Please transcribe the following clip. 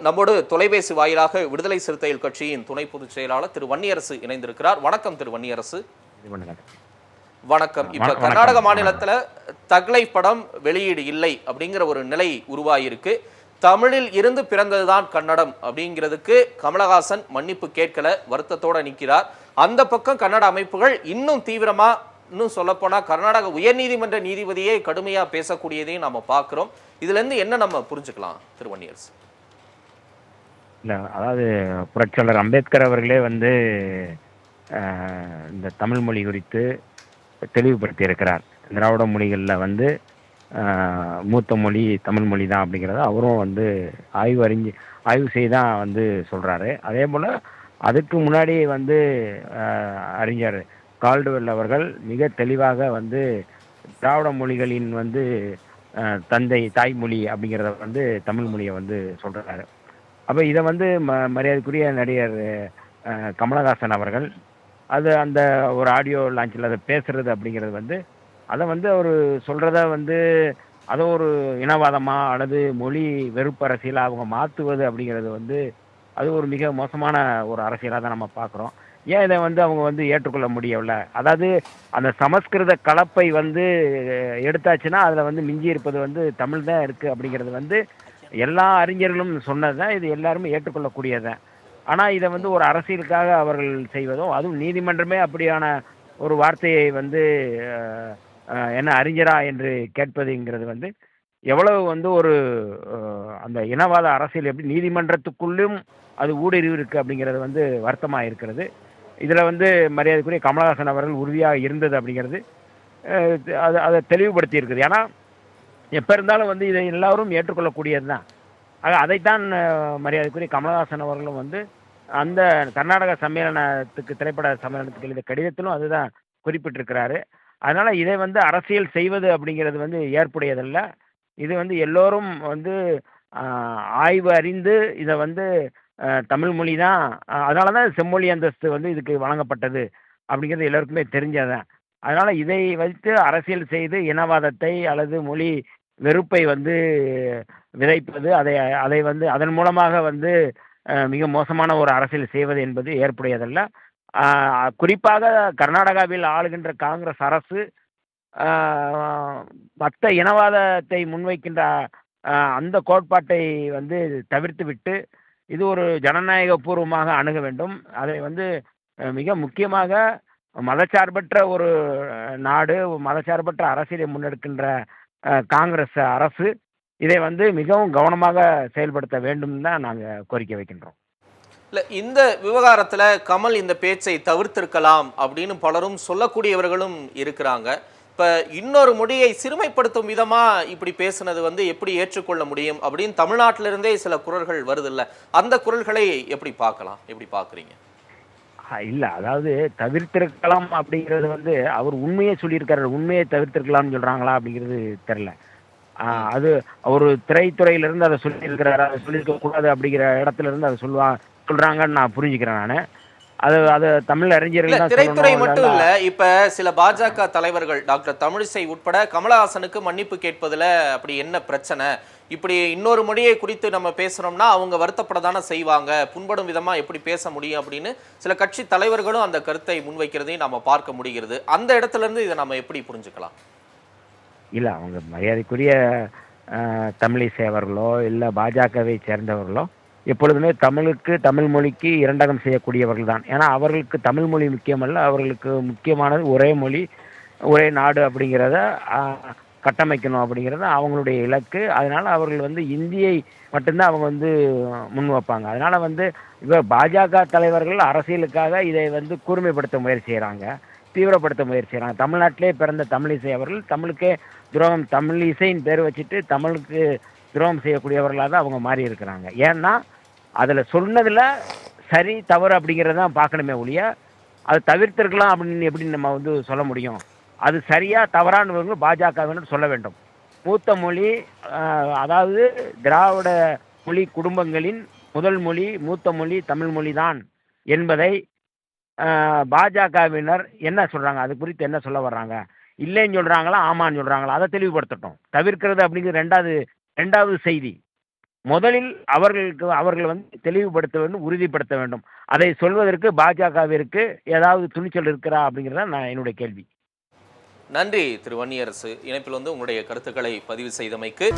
நம்மோடு தொலைபேசி வாயிலாக விடுதலை சிறுத்தைகள் கட்சியின் துணை பொதுச் செயலாளர் திரு வன்னியரசு இணைந்திருக்கிறார். வணக்கம் திரு வன்னியரசு. வணக்கம். இப்ப. கர்நாடக மாநிலத்துல தக்லை படம் வெளியீடு இல்லை அப்படிங்கிற ஒரு நிலை உருவாகியிருக்கு. தமிழில் இருந்து பிறந்ததுதான் கன்னடம் அப்படிங்கிறதுக்கு கமலஹாசன் மன்னிப்பு கேட்கல வருத்தத்தோட நிற்கிறார். அந்த பக்கம் கன்னட அமைப்புகள் இன்னும் தீவிரமா இன்னும் சொல்லப்போனா கர்நாடக உயர்நீதிமன்ற நீதிபதியே கடுமையா பேசக்கூடியதையும் நம்ம பார்க்கிறோம். இதுல இருந்து என்ன நம்ம புரிஞ்சுக்கலாம் திரு வன்னியரசு? இல்லை அதாவது புரட்சியாளர் அம்பேத்கர் அவர்களே வந்து இந்த தமிழ் மொழி குறித்து தெளிவுபடுத்தி இருக்கிறார். திராவிட மொழிகளில் வந்து மூத்த மொழி தமிழ் மொழி தான் அப்படிங்கிறத அவரும் வந்து ஆய்வு அறிஞ்சு ஆய்வு செய்து தான் வந்து சொல்கிறாரு அதே போல் அதுக்கு முன்னாடி வந்து அறிஞர் கால்டுவெல் அவர்கள் மிக தெளிவாக வந்து திராவிட மொழிகளின் வந்து தந்தை தாய்மொழி அப்படிங்கிறத வந்து தமிழ் மொழியை வந்து சொல்கிறாரு அப்போ இதை வந்து ம மரியாதைக்குரிய நடிகர் கமலஹாசன் அவர்கள் அது அந்த ஒரு ஆடியோ லான்ச்சில் அதை பேசுறது அப்படிங்கிறது வந்து அதை வந்து அவர் சொல்கிறத வந்து அதை ஒரு இனவாதமாக அல்லது மொழி வெறுப்பு அரசியலாக அவங்க மாற்றுவது அப்படிங்கிறது வந்து அது ஒரு மிக மோசமான ஒரு அரசியலாக தான் நம்ம பார்க்குறோம் ஏன் இதை வந்து அவங்க வந்து ஏற்றுக்கொள்ள முடியவில்லை? அதாவது அந்த சமஸ்கிருத கலப்பை வந்து எடுத்தாச்சுன்னா அதில் வந்து மிஞ்சி இருப்பது வந்து தமிழ் தான் இருக்குது அப்படிங்கிறது வந்து எல்லா அறிஞர்களும் சொன்னது தான் இது எல்லாருமே ஏற்றுக்கொள்ளக்கூடியதுதான். ஆனால் இதை வந்து ஒரு அரசியலுக்காக அவர்கள் செய்வதும் அதுவும் நீதிமன்றமே அப்படியான ஒரு வார்த்தையை வந்து என்ன அறிஞரா என்று கேட்பதுங்கிறது வந்து எவ்வளவு வந்து ஒரு அந்த இனவாத அரசியல் எப்படி நீதிமன்றத்துக்குள்ளும் அது ஊடுருவி இருக்கு அப்படிங்கிறது வந்து வருத்தமாக இருக்கிறது. இதில் வந்து மரியாதைக்குரிய கமலஹாசன் அவர்கள் உறுதியாக இருந்தது அப்படிங்கிறது அது அதை தெளிவுபடுத்தி இருக்குது ஏன்னா எப்போ இருந்தாலும் வந்து இதை எல்லோரும் ஏற்றுக்கொள்ளக்கூடியது தான் ஆக அதைத்தான் மரியாதைக்குரிய கமலஹாசன் அவர்களும் வந்து அந்த கர்நாடக சம்மேளனத்துக்கு திரைப்பட சம்மேளனத்துக்கு எழுதிய கடிதத்திலும் அதுதான் குறிப்பிட்டிருக்கிறாரு. அதனால் இதை வந்து அரசியல் செய்வது அப்படிங்கிறது வந்து ஏற்புடையதல்ல. இது வந்து எல்லோரும் வந்து ஆய்வு அறிந்து இதை வந்து தமிழ் மொழி தான். அதனால தான் செம்மொழி அந்தஸ்து வந்து இதுக்கு வழங்கப்பட்டது அப்படிங்கிறது எல்லாருக்குமே தெரிஞ்சதான் அதனால் இதை வைத்து அரசியல் செய்து இனவாதத்தை அல்லது மொழி வெறுப்பை வந்து விதைப்பது அதை அதை வந்து அதன் மூலமாக வந்து மிக மோசமான ஒரு அரசியல் செய்வது என்பது ஏற்புடையதல்ல. குறிப்பாக கர்நாடகாவில் ஆளுகின்ற காங்கிரஸ் அரசு மற்ற இனவாதத்தை முன்வைக்கின்ற அந்த கோட்பாட்டை வந்து தவிர்த்து விட்டு இது ஒரு ஜனநாயக பூர்வமாக அணுக வேண்டும். அதை வந்து மிக முக்கியமாக மதச்சார்பற்ற ஒரு நாடு மதச்சார்பற்ற அரசியலை முன்னெடுக்கின்ற காங்கிரஸ் அரசு இதை வந்து மிகவும் கவனமாக செயல்படுத்த வேண்டும் தான் நாங்கள் கோரிக்கை வைக்கின்றோம். இல்லை இந்த விவகாரத்தில் கமல் இந்த பேச்சை தவிர்த்திருக்கலாம் அப்படின்னு பலரும் சொல்லக்கூடியவர்களும் இருக்கிறாங்க. இப்போ இன்னொரு மொழியை சிறுமைப்படுத்தும் விதமாக இப்படி பேசுனது வந்து எப்படி ஏற்றுக்கொள்ள முடியும் அப்படின்னு தமிழ்நாட்டிலிருந்தே சில குரல்கள் வருதில்ல அந்த குரல்களை எப்படி பார்க்கலாம்? எப்படி பார்க்குறீங்க? இல்லை அதாவது தவிர்த்திருக்கலாம் அப்படிங்கிறது வந்து அவர் உண்மையை சொல்லியிருக்காரு. உண்மையை தவிர்த்திருக்கலாம்னு சொல்கிறாங்களா அப்படிங்கிறது தெரில அது ஒரு திரைத்துறையிலிருந்து அதை சொல்லியிருக்கிறாரு. அதை சொல்லியிருக்க கூடாது அப்படிங்கிற இடத்துல இருந்து அதை சொல்லுவா சொல்கிறாங்கன்னு நான் புரிஞ்சுக்கிறேன் நான். அது அது தமிழ் அறிஞர்கள் திரைத்துறை மட்டும் இல்ல- இப்ப சில பாஜக தலைவர்கள் டாக்டர் தமிழிசை உட்பட கமலஹாசனுக்கு மன்னிப்பு கேட்பதுல அப்படி என்ன பிரச்சனை? இப்படி இன்னொரு மொழியை குறித்து நம்ம பேசுறோம்னா அவங்க வருத்தப்பட தானே செய்வாங்க? புண்படும் விதமா எப்படி பேச முடியும் அப்படின்னு சில கட்சி தலைவர்களும் அந்த கருத்தை முன்வைக்கிறதையும் நம்ம பார்க்க முடிகிறது. அந்த இடத்துல இருந்து இதை நம்ம எப்படி புரிஞ்சுக்கலாம்? இல்லை அவங்க மரியாதைக்குரிய தமிழிசை அவர்களோ இல்லை பாஜகவை சேர்ந்தவர்களோ எப்பொழுதுமே தமிழுக்கு தமிழ் மொழிக்கு இரண்டகம் செய்யக்கூடியவர்கள் தான் ஏன்னா அவர்களுக்கு தமிழ் மொழி முக்கியமல்ல அவர்களுக்கு முக்கியமானது ஒரே மொழி ஒரே நாடு அப்படிங்கிறத கட்டமைக்கணும் அப்படிங்கிறது அவங்களுடைய இலக்கு. அதனால் அவர்கள் வந்து இந்தியை மட்டும்தான் அவங்க வந்து முன் வைப்பாங்க. அதனால் வந்து இப்போ பாஜக தலைவர்கள் அரசியலுக்காக இதை வந்து கூர்மைப்படுத்த முயற்சி செய்கிறாங்க தீவிரப்படுத்த முயற்சி செய்கிறாங்க தமிழ்நாட்டிலே பிறந்த தமிழிசை அவர்கள் தமிழுக்கே துரோகம் தமிழ் இசைன்னு பேர் வச்சுட்டு தமிழுக்கு துரோகம் செய்யக்கூடியவர்களாக தான் அவங்க மாறி இருக்கிறாங்க. ஏன்னா அதில் சொன்னதில் சரி தவறு அப்படிங்கிறத தான் பார்க்கணுமே ஒழிய அதை தவிர்த்திருக்கலாம் அப்படின்னு எப்படி நம்ம வந்து சொல்ல முடியும்? அது சரியாக தவறானவங்க பாஜகவினர் சொல்ல வேண்டும். மூத்த மொழி அதாவது திராவிட மொழி குடும்பங்களின் முதல் மொழி மூத்த மொழி தமிழ் மொழி தான் என்பதை பாஜகவினர் என்ன சொல்கிறாங்க அது குறித்து என்ன சொல்ல வர்றாங்க? இல்லைன்னு சொல்கிறாங்களா ஆமான்னு சொல்கிறாங்களா அதை தெளிவுபடுத்தட்டும். தவிர்க்கிறது அப்படிங்கிறது ரெண்டாவது ரெண்டாவது செய்தி. முதலில் அவர்களுக்கு அவர்கள் வந்து தெளிவுபடுத்த வேண்டும் உறுதிப்படுத்த வேண்டும். அதை சொல்வதற்கு பாஜகவிற்கு ஏதாவது துணிச்சல் இருக்கிறா அப்படிங்கிறத நான் என்னுடைய கேள்வி. நன்றி திரு வன்னியரசு இணைப்பில் வந்து உங்களுடைய கருத்துக்களை பதிவு செய்தமைக்கு